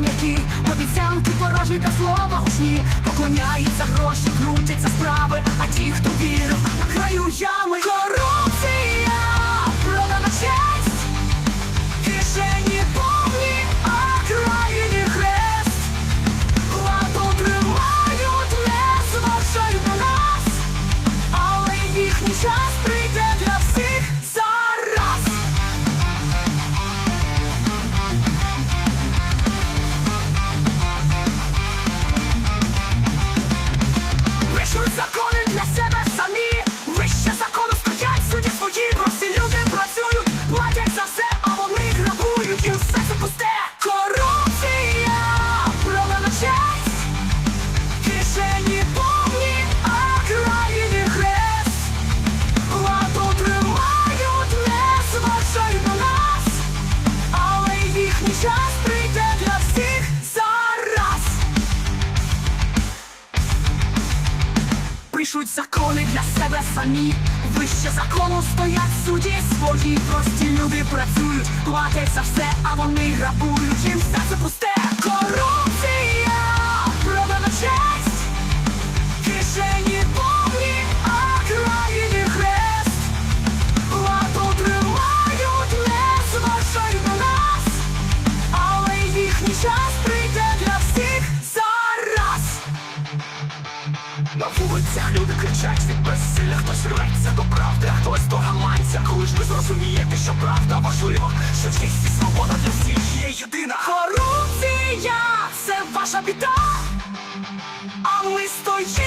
М'які. Обіцянки порожні та слова гучні. Поклоняються гроші, крутяться справи. А ті, хто вірив, ями Корупція, продана честь Кишені повні, а країні хрест. Ладу тримають, не зважають на нас. Але їхній час Пишуть закони для себе самі Вище закону стоять судді свої Прості люди працюють, платять за все, а вони грабують Їм все це пусте Корупція, продана честь Кишені повні, а країні хрест Ладу тримають, не зважають на нас Але їхній час Вулицях люди кричать від безсилля Хтось рветься до правди, а хтось до гаманця. Коли ж ви зрозумієте, що правда важлива Що честь і свобода для всіх є єдина. Корупція це ваша біда, а ми стоїмо